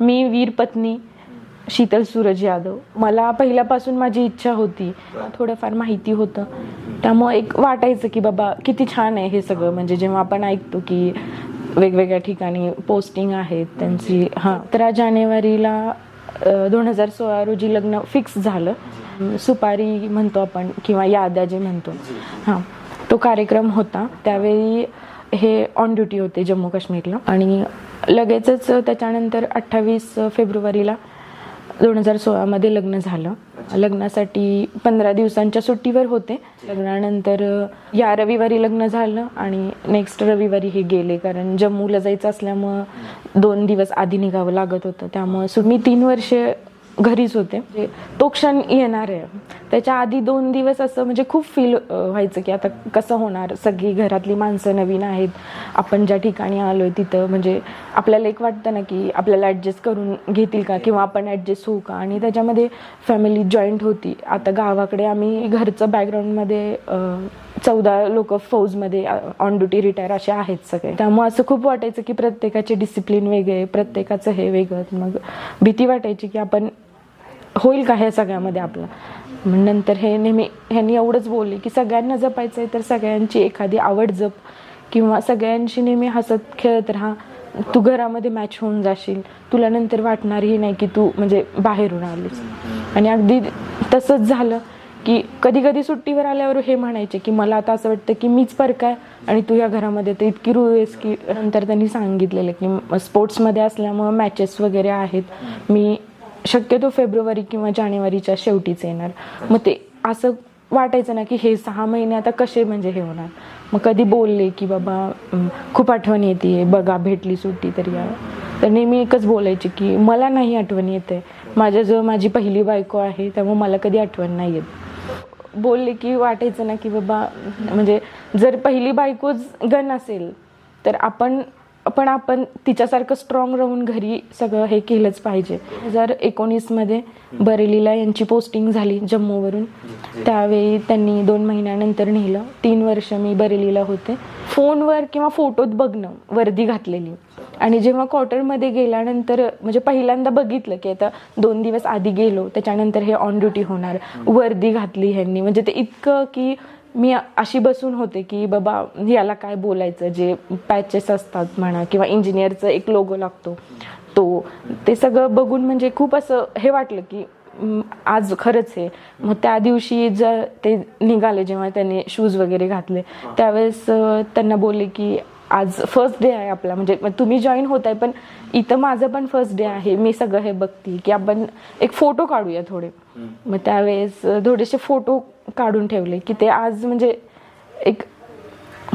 मी वीर पत्नी शीतल सूरज यादव. मला पहिल्यापासून माझी इच्छा होती. थोडंफार माहिती होतं. त्यामुळं एक वाटायचं की बाबा किती छान आहे हे सगळं. म्हणजे जेव्हा आपण ऐकतो की वेगवेगळ्या ठिकाणी पोस्टिंग आहेत त्यांची हां. तर जानेवारीला दोन हजार सोळा रोजी लग्न फिक्स झालं. सुपारी म्हणतो आपण किंवा याद्या जे म्हणतो. हां. तो कार्यक्रम होता. त्यावेळी हे ऑन ड्युटी होते जम्मू काश्मीरला. आणि लगेचच त्याच्यानंतर अठ्ठावीस फेब्रुवारीला दोन हजार सोळामध्ये लग्न झालं. लग्नासाठी पंधरा दिवसांच्या सुट्टीवर होते. लग्नानंतर या रविवारी लग्न झालं आणि नेक्स्ट रविवारी हे गेले. कारण जम्मूला जायचं असल्यामुळं दोन दिवस आधी निघावं लागत होतं. त्यामुळं मी तीन वर्षे घरीच होते. म्हणजे तो क्षण येणार आहे. त्याच्या आधी दोन दिवस असं म्हणजे खूप फील व्हायचं की आता कसं होणार? सगळी घरातली माणसं नवीन आहेत. आपण ज्या ठिकाणी आलो आहे तिथं म्हणजे आपल्याला एक वाटतं ना की आपल्याला ॲडजस्ट करून घेतील का? किंवा आपण ॲडजस्ट होऊ का? आणि त्याच्यामध्ये फॅमिली जॉईंट होती. आता गावाकडे आम्ही घरचं बॅकग्राऊंडमध्ये चौदा लोक फौजमध्ये ऑन ड्युटी रिटायर असे आहेत सगळे. त्यामुळे असं खूप वाटायचं की प्रत्येकाचे डिसिप्लिन वेगळे प्रत्येकाचं हे वेगळं. मग भीती वाटायची की आपण होईल का ह्या सगळ्यामध्ये आपलं? मग नंतर हे नेहमी ह्यांनी एवढंच बोलले की सगळ्यांना जपायचं आहे तर सगळ्यांची एखादी आवड जप किंवा सगळ्यांशी नेहमी हसत खेळत राहा. तू घरामध्ये मॅच होऊन जाशील. तुला नंतर वाटणारही नाही की तू म्हणजे बाहेरून आलीस. आणि अगदी तसंच झालं की कधी कधी सुट्टीवर आल्यावर हे म्हणायचे की मला आता असं वाटतं की मीच फरक आहे आणि तू या घरामध्ये तर इतकी रूळ आहेस की नंतर त्यांनी सांगितलेलं की स्पोर्ट्समध्ये असल्यामुळं मॅचेस वगैरे आहेत. मी शक्यतो फेब्रुवारी किंवा जानेवारीच्या शेवटीच येणार. मग ते असं वाटायचं ना की हे सहा महिने आता कसे म्हणजे हे होणार? मग कधी बोलले की बाबा खूप आठवण येते बघा भेटली सुट्टी तरी या. तर नेहमी एकच बोलायची की मला नाही आठवण येते. माझ्याजवळ माझी पहिली बायको आहे त्यामुळे मला कधी आठवण नाही येत. बोलले की वाटायचं ना की बाबा म्हणजे जर पहिली बायकोच गण असेल तर आपण पण आपण तिच्यासारखं स्ट्रॉंग राहून घरी सगळं हे केलंच पाहिजे. दोन हजार एकोणीसमध्ये बरेलीला यांची पोस्टिंग झाली जम्मूवरून त्यावेळी त्यांनी दोन महिन्यानंतर नेलं. तीन वर्ष मी बरेलीला होते. फोनवर किंवा फोटोत बघणं वर्दी घातलेली. आणि जेव्हा क्वार्टरमध्ये गेल्यानंतर म्हणजे पहिल्यांदा बघितलं की आता दोन दिवस आधी गेलो त्याच्यानंतर हे ऑन ड्युटी होणार. वर्दी घातली ह्यांनी. म्हणजे ते इतकं की मी अशी बसून होते की बाबा याला काय बोलायचं? जे पॅचेस असतात म्हणा किंवा इंजिनियरचं एक लोगो लागतो. तो ते सगळं बघून म्हणजे खूप असं हे वाटलं की आज खरंच आहे मग त्या दिवशी जर ते निघाले जेव्हा त्यांनी शूज वगैरे घातले त्यावेळेस त्यांना बोलले की आज फर्स्ट डे आहे आपला. म्हणजे तुम्ही जॉईन होत आहे पण इथं माझं पण फर्स्ट डे आहे. मी सगळं हे बघते की आपण एक फोटो काढूया थोडे. मग त्यावेळेस थोडेसे फोटो काढून ठेवले की ते आज म्हणजे एक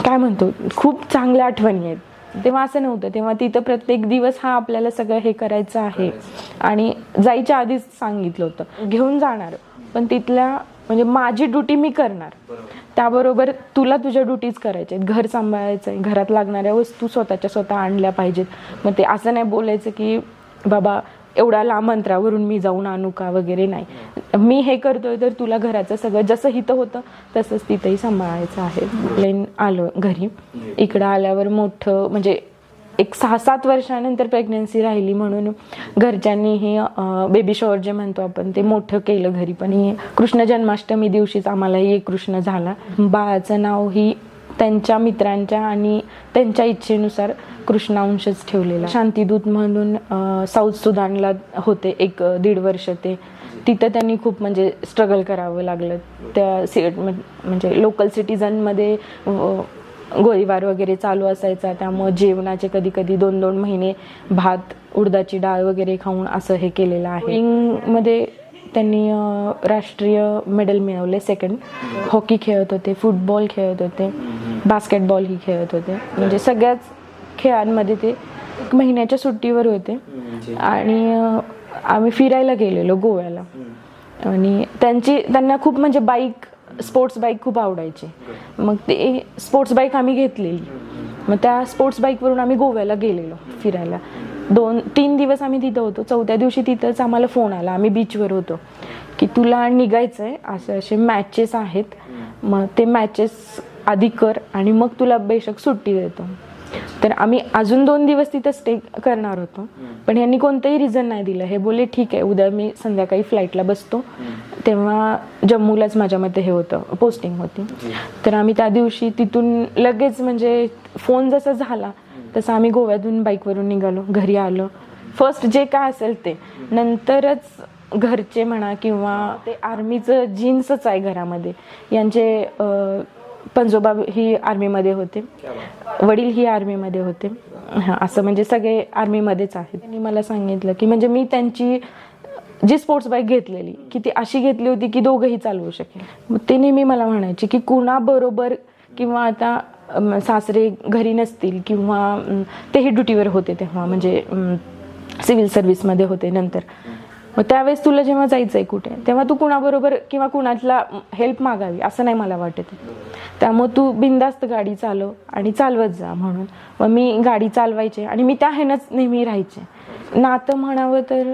काय म्हणतो खूप चांगल्या आठवणी आहेत. तेव्हा असं नव्हतं. तेव्हा तिथं प्रत्येक दिवस हा आपल्याला सगळं हे करायचं आहे. आणि जायच्या आधीच सांगितलं होतं. घेऊन जाणार. पण तिथल्या म्हणजे माझी ड्युटी मी करणार. त्याबरोबर तुला तुझ्या ड्युटीज करायच्या आहेत. घर सांभाळायचं आहे. घरात लागणाऱ्या वस्तू स्वतःच्या स्वतः आणल्या पाहिजेत. मग ते असं नाही बोलायचं की बाबा एवढ्या लांब अंतरावरून मी जाऊन आणू का? वगैरे नाही. मी हे करतोय तर तुला घराचं सगळं जसं हिथं होतं तसंच तिथंही सांभाळायचं आहे. प्लेन आलो घरी. इकडं आल्यावर मोठं म्हणजे एक सहा सात वर्षानंतर प्रेग्नन्सी राहिली म्हणून घरच्यांनी हे बेबी शॉवर जे म्हणतो आपण ते मोठं केलं घरी. पण हे कृष्ण जन्माष्टमी दिवशीच आम्हालाही हे कृष्ण झाला. बाळाचं नाव ही त्यांच्या मित्रांच्या आणि त्यांच्या इच्छेनुसार कृष्णांशच ठेवलेला. शांतीदूत म्हणून साऊथ सुदानला होते एक दीड वर्ष ते. तिथं त्यांनी खूप म्हणजे स्ट्रगल करावं लागलं. त्या सिट म्हणजे लोकल सिटीजनमध्ये गोळीबार वगैरे चालू असायचा त्यामुळं जेवणाचे कधी कधी दोन दोन महिने भात उडदाची डाळ वगैरे खाऊन असं हे केलेलं आहे. मध्ये त्यांनी राष्ट्रीय मेडल मिळवले सेकंड हॉकी खेळत होते फुटबॉल खेळत होते बास्केटबॉल ही खेळत होते. म्हणजे सगळ्याच खेळांमध्ये ते महिन्याच्या सुट्टीवर होते. आणि आम्ही फिरायला गेलेलो गोव्याला. आणि त्यांची त्यांना खूप म्हणजे बाईक स्पोर्ट्स बाईक खूप आवडायची. मग ते स्पोर्ट्स बाईक आम्ही घेतलेली. मग त्या स्पोर्ट्स बाईकवरून आम्ही गोव्याला गेलेलो फिरायला. दोन तीन दिवस आम्ही तिथं होतो. चौथ्या दिवशी तिथंच आम्हाला फोन आला. आम्ही बीचवर होतो. की तुला निघायचं आहे असे असे मॅचेस आहेत. मग ते मॅचेस आधी कर आणि मग तुला बेशक सुट्टी देतो. तर आम्ही अजून दोन दिवस तिथं स्टे करणार होतो. पण यांनी कोणतंही रिझन नाही दिलं. हे बोलले ठीक आहे उद्या मी संध्याकाळी फ्लाईटला बसतो. तेव्हा जम्मूलाच माझ्या मते हे होतं पोस्टिंग होती. तर आम्ही त्या दिवशी तिथून लगेच म्हणजे फोन जसा झाला तसं आम्ही गोव्यातून बाईकवरून निघालो घरी आलो. फर्स्ट जे काय असेल ते. नंतरच घरचे म्हणा किंवा ते आर्मीचं जीन्सच आहे घरामध्ये. यांचे पंजोबा ही आर्मीमध्ये होते. वडील ही आर्मीमध्ये होते. हां असं म्हणजे सगळे आर्मीमध्येच आहेत. त्यांनी मला सांगितलं की म्हणजे मी त्यांची जी स्पोर्ट्स बाईक घेतलेली की ती अशी घेतली होती की दोघंही चालवू शकेल. ते नेहमी मला म्हणायचे की कुणाबरोबर किंवा आता सासरे घरी नसतील किंवा तेही ड्युटीवर होते तेव्हा म्हणजे सिव्हिल सर्व्हिसमध्ये होते नंतर. मग त्यावेळेस तुला जेव्हा जायचं आहे कुठे तेव्हा तू कुणाबरोबर किंवा कुणातला हेल्प मागावी असं नाही मला वाटत त्यामुळे तू बिंदास्त गाडी चालव आणि चालवत जा म्हणून. मग मी गाडी चालवायचे आणि मी त्या ह्यानंच नेहमी राहायचे. नातं म्हणावं तर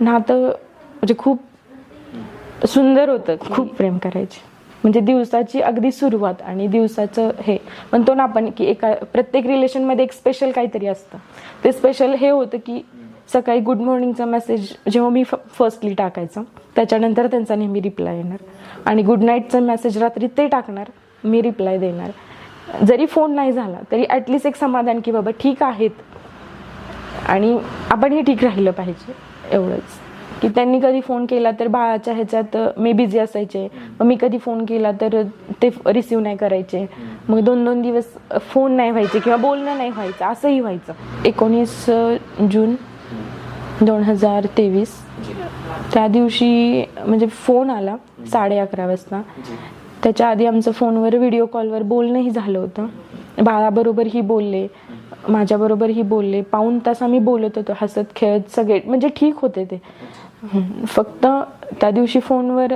नातं म्हणजे खूप सुंदर होतं खूप प्रेम करायचे. म्हणजे दिवसाची अगदी सुरुवात आणि दिवसाचं हे. म्हणतो ना आपण की एका प्रत्येक रिलेशनमध्ये एक स्पेशल काहीतरी असतं. ते स्पेशल हे होतं की सकाळी गुड मॉर्निंगचा मेसेज जेव्हा मी फर्स्टली टाकायचं त्याच्यानंतर त्यांचा नेहमी रिप्लाय येणार. आणि गुड नाईटचा मेसेज रात्री ते टाकणार मी रिप्लाय देणार. जरी फोन नाही झाला तरी ॲटलिस्ट एक समाधान की बाबा ठीक आहेत. आणि आपण हे ठीक राहिलं पाहिजे एवढंच. की त्यांनी कधी फोन केला तर बाळाच्या ह्याच्यात मी बिझी असायचे. मग मी कधी फोन केला तर ते रिसिव्ह नाही करायचे. मग दोन दोन दिवस फोन नाही व्हायचे किंवा बोलणं नाही व्हायचं असंही व्हायचं. एकोणीस जून दोन हजार तेवीस. त्या दिवशी म्हणजे फोन आला साडे अकरा वाजता. त्याच्या आधी आमचं फोनवर व्हिडिओ कॉलवर बोलणंही झालं होतं. बाळाबरोबरही बोलले माझ्याबरोबरही बोलले पाऊण तास आम्ही बोलत होतो हसत खेळत सगळे म्हणजे ठीक होते ते. फक्त त्या दिवशी फोनवर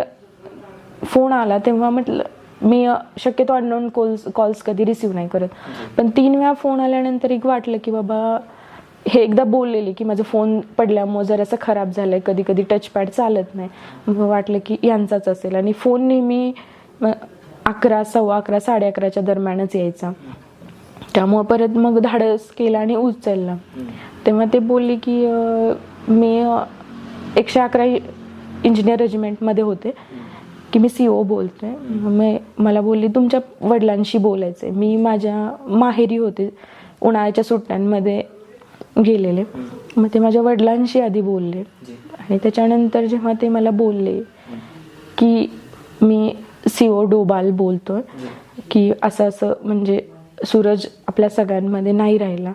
फोन आला तेव्हा म्हटलं मी शक्यतो अननोन कॉल्स कॉल्स कधी रिसीव नाही करत. पण तीन वेळा फोन आल्यानंतर एक वाटलं की बाबा हे एकदा बोललेले की माझा फोन पडल्यामुळे जरासं खराब झालाय कधी कधी टचपॅड चालत नाही. मग वाटलं की यांचाच असेल. आणि फोन नेहमी अकरा सव्वा अकरा साडे अकराच्या दरम्यानच यायचा. त्यामुळं परत मग धाडस केला आणि उचलला. तेव्हा ते बोलले की मी एकशे अकरा इंजिनियर रेजिमेंटमध्ये होते की मी सी ओ बोलते मी मला बोलली तुमच्या वडिलांशी बोलायचं आहे मी माझ्या माहेरी होते उन्हाळ्याच्या सुट्ट्यांमध्ये गेलेले. मग ते माझ्या वडिलांशी आधी बोलले. आणि त्याच्यानंतर जेव्हा ते मला बोलले की मी सी ओ डोबाल बोलतोय की असं असं म्हणजे सूरज आपल्या सगळ्यांमध्ये नाही राहिला.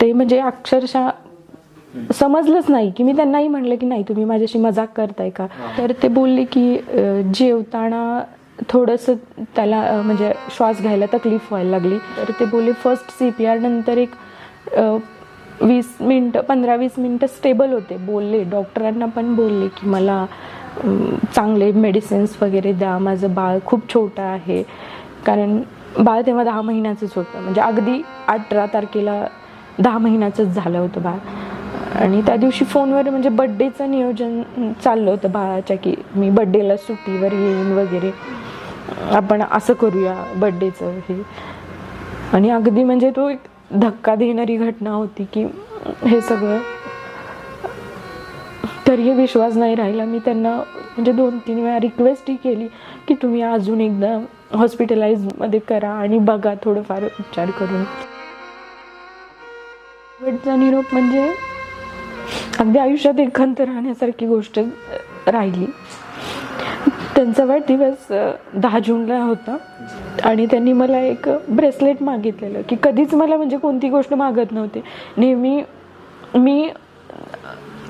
ते म्हणजे अक्षरशः समजलंच नाही की मी त्यांनाही म्हणलं की नाही तुम्ही माझ्याशी मजाक करताय का? तर ते बोलले की जेवताना थोडंसं त्याला म्हणजे श्वास घ्यायला तकलीफ व्हायला लागली. तर ते बोलले फर्स्ट सी पी आर नंतर एक वीस मिनटं पंधरा वीस मिनटं स्टेबल होते. बोलले डॉक्टरांना पण बोलले की मला चांगले मेडिसिन्स वगैरे द्या. माझं बाळ खूप छोटं आहे. कारण बाळ तेव्हा दहा महिन्याचंच होतं. म्हणजे अगदी अठरा तारखेला दहा महिन्याचंच झालं होतं बाळ. आणि त्या दिवशी फोनवर म्हणजे बड्डेचं नियोजन चाललं होतं बाळाच्या की मी बड्डेला सुट्टीवर येईन वगैरे. आपण असं करूया बड्डेचं हे. आणि अगदी म्हणजे तो एक धक्का देणारी घटना होती की हे सगळं. तरीही विश्वास नाही राहिला. मी त्यांना म्हणजे दोन तीन वेळा रिक्वेस्टही केली की तुम्ही अजून एकदा हॉस्पिटलाइजमध्ये करा आणि बघा थोडंफार उपचार करून. शेवटचा निरोप म्हणजे अगदी आयुष्यात एकांत राहण्यासारखी गोष्ट राहिली. त्यांचा वाढदिवस दहा जूनला होता. आणि त्यांनी मला एक ब्रेसलेट मागितलेलं की कधीच मला म्हणजे कोणती गोष्ट मागत नव्हते. नेहमी मी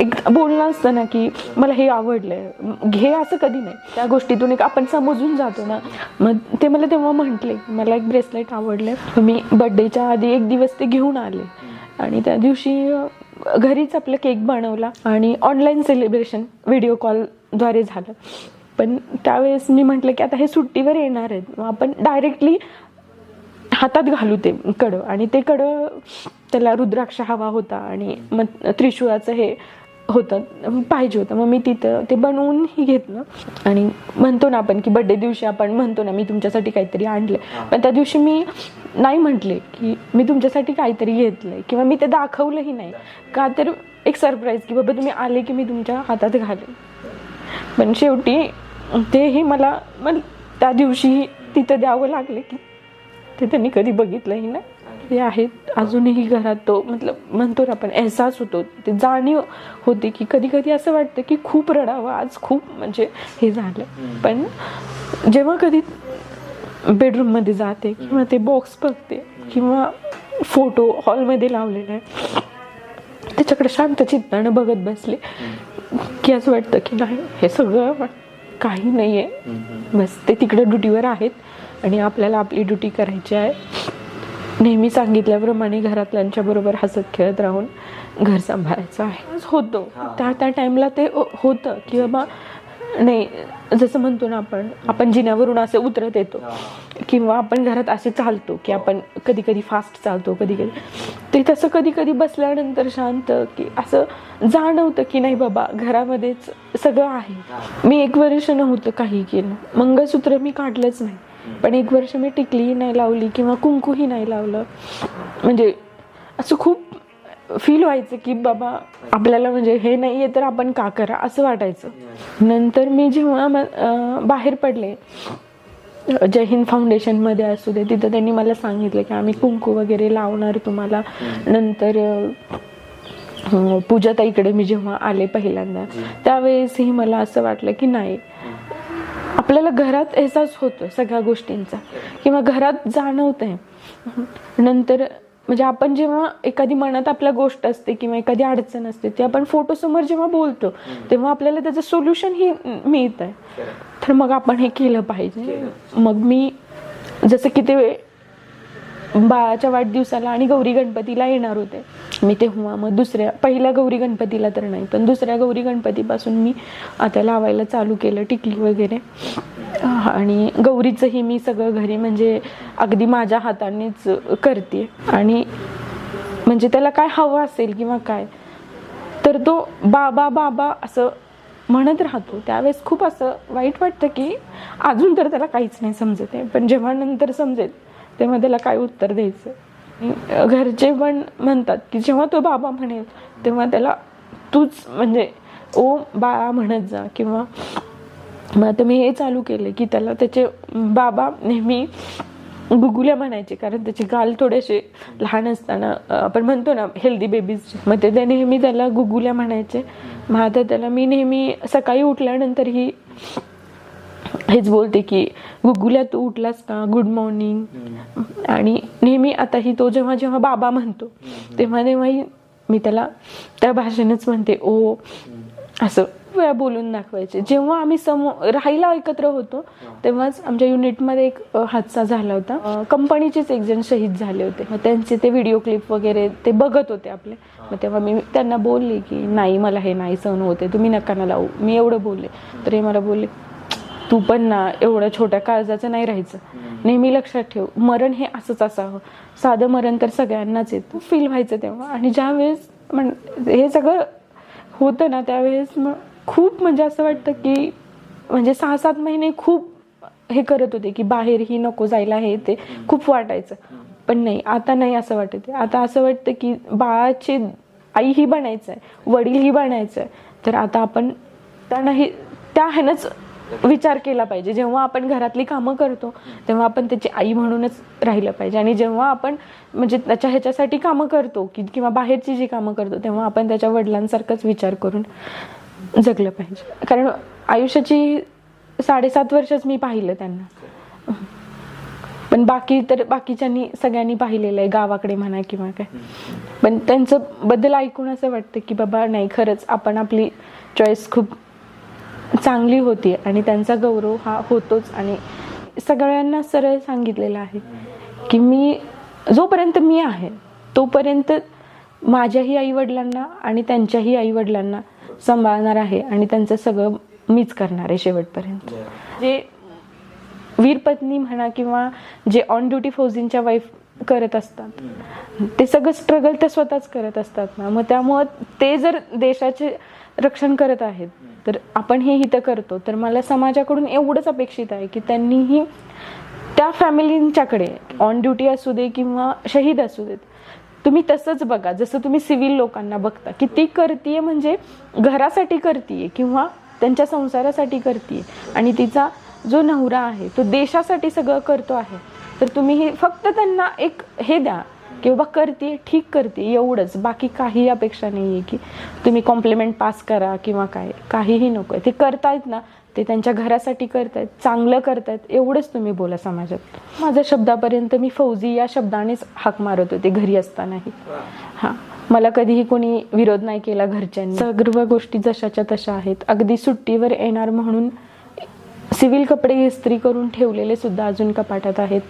एक बोलणं असतं ना की मला हे आवडलंय. घे असं कधी नाही. त्या गोष्टीतून एक आपण समजून जातो ना. मग ते मला तेव्हा म्हटले मला एक ब्रेसलेट आवडलंय. मी बड्डेच्या आधी एक दिवस ते घेऊन आले. आणि त्या दिवशी घरीच आपलं केक बनवला आणि ऑनलाईन सेलिब्रेशन व्हिडिओ कॉलद्वारे झालं. पण त्यावेळेस मी म्हटलं की आता हे सुट्टीवर येणार आहेत. मग आपण डायरेक्टली हातात घालू ते कडं. आणि ते कडं त्याला रुद्राक्ष हवा होता आणि मग त्रिशूळाचं हे होतं पाहिजे होतं. मग मी तिथं ते बनवूनही घेतलं. आणि म्हणतो ना आपण की बड्डे दिवशी आपण म्हणतो ना मी तुमच्यासाठी काहीतरी आणलं पण त्या दिवशी मी नाही म्हटले की मी तुमच्यासाठी काहीतरी घेतलंय किंवा मी ते दाखवलंही नाही. का तर एक सरप्राईज की बाबा तुम्ही आले की मी तुमच्या हातात घालेन. पण शेवटी तेही मला मग त्या दिवशी तिथं द्यावं लागले की. ते त्यांनी कधी बघितलंही ना ते आहेत अजूनही घरात तो मतलब म्हणतो ना आपण एहसास होतो. ते जाणीव होते की कधी कधी असं वाटतं की खूप रडावं आज खूप म्हणजे हे झालं. पण जेव्हा कधी बेडरूममध्ये जाते किंवा ते बॉक्स बघते किंवा फोटो हॉलमध्ये लावलेला आहे त्याच्याकडे शांत चित्तानं बघत बसले की असं वाटतं की नाही हे सगळं काही नाही आहे बस ते तिकडे ड्युटीवर आहेत आणि आपल्याला आपली ड्युटी करायची आहे. नेहमी सांगितल्याप्रमाणे घरातल्यांच्या बरोबर हसत खेळत राहून घर सांभाळायचं आहे. होतो. त्या त्या टाईमला ते हो- होतं की बाबा नाही जसं म्हणतो ना आपण आपण जिन्यावरून असे उतरत येतो. किंवा आपण घरात असे चालतो की आपण कधी कधी फास्ट चालतो कधी कधी ते तसं कधी कधी बसल्यानंतर शांत की असं जाणवतं की नाही बाबा घरामध्येच सगळं आहे. मी एक वर्ष नव्हतं काही केलं. मंगळसूत्र मी काढलंच नाही. पण एक वर्ष मी टिकलीही नाही लावली किंवा कुंकूही नाही लावलं. म्हणजे असं खूप फील व्हायचं की बाबा आपल्याला म्हणजे हे नाहीये तर आपण का करा असं वाटायचं. नंतर मी जेव्हा बाहेर पडले जय हिंद फाउंडेशनमध्ये असू दे तिथं त्यांनी मला सांगितलं की आम्ही कुंकू वगैरे लावणार तुम्हाला. नंतर पूजा पूजाताईकडे मी जेव्हा आले पहिल्यांदा त्यावेळेसही मला असं वाटलं की नाही आपल्याला घरात एहसास होतो सगळ्या गोष्टींचा. किंवा घरात जाणवतंय. नंतर म्हणजे आपण जेव्हा एखादी मनात आपल्या गोष्ट असते किंवा एखादी अडचण असते ते आपण फोटो समोर जेव्हा बोलतो तेव्हा आपल्याला त्याचं सोल्युशन ही मिळत आहे तर मग आपण हे केलं पाहिजे. मग मी जसं की ते बाळाच्या वाढदिवसाला आणि गौरी गणपतीला येणार होते. मी तेव्हा मग दुसऱ्या पहिल्या गौरी गणपतीला तर नाही पण दुसऱ्या गौरी गणपतीपासून मी आता लावायला चालू केलं टिकली वगैरे. आणि गौरीचंही मी सगळं घरी म्हणजे अगदी माझ्या हातानेच करते. आणि म्हणजे त्याला काय हवं असेल किंवा काय तर तो बाबा बाबा असं म्हणत राहतो. त्यावेळेस खूप असं वाईट वाटतं की अजून तर त्याला काहीच नाही समजत आहे. पण जेव्हा नंतर समजेल तेव्हा त्याला काय उत्तर द्यायचं? घरचे पण म्हणतात की जेव्हा तो बाबा म्हणेल तेव्हा त्याला तूच म्हणजे ओ बाळा म्हणत जा किंवा मग आता मी हे चालू केले की त्याला त्याचे बाबा नेहमी गुगुल्या म्हणायचे कारण त्याचे गाल थोडेसे लहान असताना आपण म्हणतो ना हेल्दी बेबीज मग ते ते नेहमी त्याला गुगुल्या म्हणायचे. मग आता त्याला मी नेहमी सकाळी उठल्यानंतरही हेच बोलते की गुगुल्या तू उठलास का? गुड मॉर्निंग आणि नेहमी आता ही तो जेव्हा जेव्हा बाबा म्हणतो तेव्हा तेव्हाही मी त्याला त्या भाषेनेच म्हणते ओ. असं वेळा बोलून दाखवायचे. जेव्हा आम्ही समो राहायला एकत्र होतो तेव्हाच आमच्या युनिटमध्ये एक हादसा झाला होता. कंपनीचेच एक जण शहीद झाले होते. मग त्यांचे ते व्हिडिओ क्लिप वगैरे ते बघत होते आपले. मग तेव्हा मी त्यांना बोलले की नाही मला हे नाही सहन होते तुम्ही नका ना लावू. मी एवढं बोलले. तर हे मला बोलले तू पण ना एवढ्या छोट्या काळजाचं नाही राहायचं. नेहमी लक्षात ठेव मरण हे असंच असावं. साधं मरण तर सगळ्यांनाच येतं फील व्हायचं तेव्हा. आणि ज्या वेळेस म्हण हे सगळं होतं ना त्यावेळेस मग खूप म्हणजे असं वाटतं की म्हणजे सहा सात महिने खूप हे करत होते की बाहेरही नको जायला हे ते. खूप वाटायचं. पण नाही आता नाही असं वाटत. आता असं वाटतं की बाळाची आई ही बनायचं आहे वडील ही बनायचं आहे तर आता आपण त्यांना हे त्या ह्यानंच विचार केला पाहिजे. जेव्हा आपण घरातली कामं करतो तेव्हा आपण त्याची आई म्हणूनच राहिलं पाहिजे. आणि जेव्हा आपण म्हणजे त्याच्या ह्याच्यासाठी कामं करतो की किंवा बाहेरची जी कामं करतो तेव्हा आपण त्याच्या वडिलांसारखंच विचार करून जगलं पाहिजे. कारण आयुष्याची साडेसात वर्षच मी पाहिलं त्यांना. पण बाकी तर बाकीच्यांनी सगळ्यांनी पाहिलेलं आहे गावाकडे म्हणा किंवा काय. पण त्यांचं बद्दल ऐकून असं वाटतं की बाबा नाही खरंच आपण आपली चॉईस खूप चांगली होती आणि त्यांचा गौरव हा होतोच आणि सगळ्यांना सरळ सांगितलेलं आहे की मी जोपर्यंत मी आहे तोपर्यंत माझ्याही आईवडिलांना आणि त्यांच्याही आईवडिलांना सांभाळणार आहे आणि त्यांचं सगळं मीच करणार आहे शेवटपर्यंत. जे वीरपत्नी म्हणा किंवा जे ऑन ड्युटी फौजींच्या वाईफ करत असतात. ते सगळं स्ट्रगल ते स्वतःच करत असतात ना. मग त्यामुळं ते जर देशाचे रक्षण करत आहेत तर आपण हे इथं करतो. तर मला समाजाकडून एवढंच अपेक्षित आहे की त्यांनीही त्या फॅमिलींच्याकडे ऑन ड्युटी असू दे किंवा शहीद असू देत तुम्ही तसंच बघा. जसं तुम्ही सिव्हिल लोकांना बघता की ती करतीये म्हणजे घरासाठी करतीये किंवा त्यांच्या संसारासाठी करतीये. आणि तिचा जो नवरा आहे तो देशासाठी सगळं करतो आहे. तर तुम्ही हे फक्त त्यांना एक हे द्या की बाबा करते ठीक करते एवढंच. बाकी काही अपेक्षा नाही आहे की तुम्ही कॉम्प्लिमेंट पास करा किंवा काय. काहीही नको आहे. ते करतायत ना ते त्यांच्या घरासाठी करतायत चांगलं करतायत एवढंच तुम्ही बोला समाजात. माझ्या शब्दापर्यंत मी फौजी या शब्दानेच हाक मारत होते घरी असतानाही. हां. मला कधीही कोणी विरोध नाही केला घरच्यांनी. सर्व गोष्टी जशाच्या तशा आहेत. अगदी सुट्टीवर येणार म्हणून सिव्हिल कपडे इस्त्री करून ठेवलेले सुद्धा अजून कपाटात आहेत.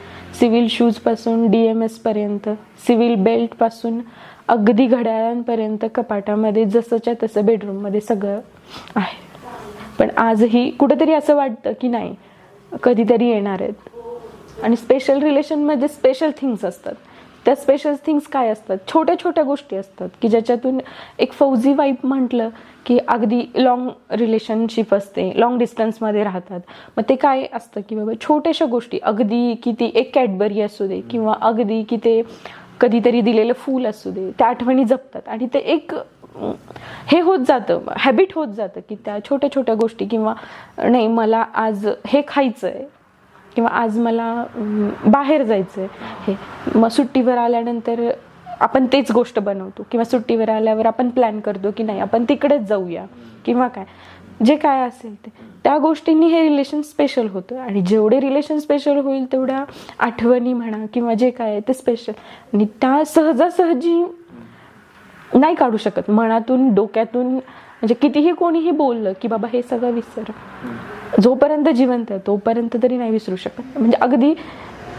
सिव्हिल शूजपासून डी एम एसपर्यंत सिव्हिल बेल्टपासून अगदी घड्याळांपर्यंत कपाटामध्ये जसंच्या तसं बेडरूममध्ये सगळं आहे. पण आजही कुठेतरी असं वाटतं की नाही कधीतरी येणार आहेत. आणि स्पेशल रिलेशनमध्ये स्पेशल थिंग्स असतात. त्या स्पेशल थिंग्स काय असतात? छोट्या छोट्या गोष्टी असतात की ज्याच्यातून एक फौजी वाईफ म्हटलं की अगदी लॉंग रिलेशनशिप असते लॉंग डिस्टन्समध्ये राहतात. मग ते काय असतं की बाबा छोट्याशा गोष्टी अगदी की ती एक कॅडबरी असू दे किंवा अगदी की ते कधीतरी दिलेलं फूल असू दे त्या आठवणी जपतात. आणि ते एक हे होत जातं हॅबिट होत जातं की त्या छोट्या छोट्या गोष्टी किंवा नाही मला आज हे खायचं आहे किंवा आज मला बाहेर जायचं आहे हे मग सुट्टीवर आल्यानंतर आपण तेच गोष्ट बनवतो. किंवा सुट्टीवर आल्यावर आपण प्लॅन करतो की नाही आपण तिकडेच जाऊया किंवा काय. जे काय असेल ते. त्या गोष्टींनी हे रिलेशन स्पेशल होतं. आणि जेवढे रिलेशन स्पेशल होईल तेवढ्या आठवणी म्हणा किंवा जे काय आहे ते स्पेशल आणि त्या सहजासहजी नाही काढू शकत. मनातून डोक्यातून म्हणजे कितीही कोणीही बोललं की बाबा हे सगळं विसर. जोपर्यंत जिवंत आहे तोपर्यंत तरी नाही विसरू शकत. म्हणजे अगदी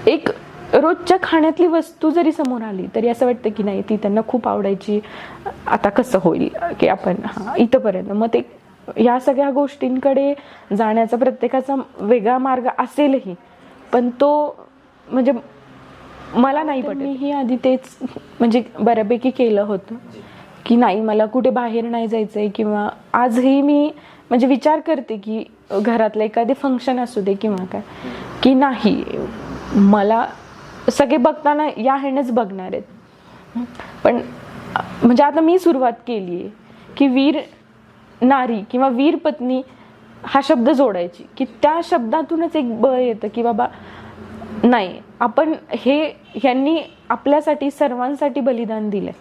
एक रोजच्या खाण्यातली वस्तू जरी समोर आली तरी असं वाटतं की नाही ती त्यांना खूप आवडायची. आता कसं होईल की आपण हां इथंपर्यंत. मग ते या सगळ्या गोष्टींकडे जाण्याचा प्रत्येकाचा वेगळा मार्ग असेलही. पण तो म्हणजे मला नाही पटत. मीही आधी तेच म्हणजे बऱ्यापैकी केलं होतं. की नाही मला कुठे बाहेर नाही जायचंय किंवा आजही मी म्हणजे विचार करते की घरातलं एखादे फंक्शन असू दे किंवा काय. की नाही मला सगळे बघताना या ह्यानेच बघणार आहेत. पण म्हणजे आता मी सुरुवात केली आहे की वीर नारी किंवा वीर पत्नी हा शब्द जोडायची. की त्या शब्दातूनच एक बळ येतं की बाबा नाही आपण हे ह्यांनी आपल्यासाठी सर्वांसाठी बलिदान दिलंय.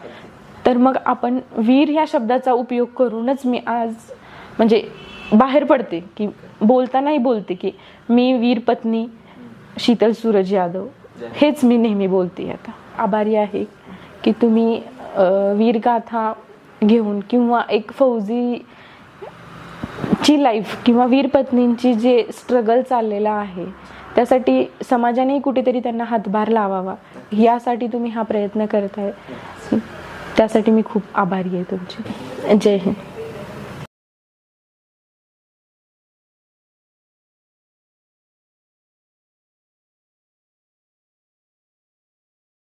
तर मग आपण वीर ह्या शब्दाचा उपयोग करूनच मी आज म्हणजे बाहेर पडते की बोलतानाही बोलते की मी वीर पत्नी शीतल सूरज यादव. हेच मी नेहमी बोलते आता. आभारी आहे की तुम्ही वीरगाथा घेऊन किंवा एक फौजी ची लाईफ किंवा वीर पत्नींची जे स्ट्रगल चाललेला आहे त्यासाठी समाजानेही कुठेतरी त्यांना हातभार लावावा. यासाठी तुम्ही हा प्रयत्न करताय. त्यासाठी मी खूप आभारी आहे तुमची. जय हिंद.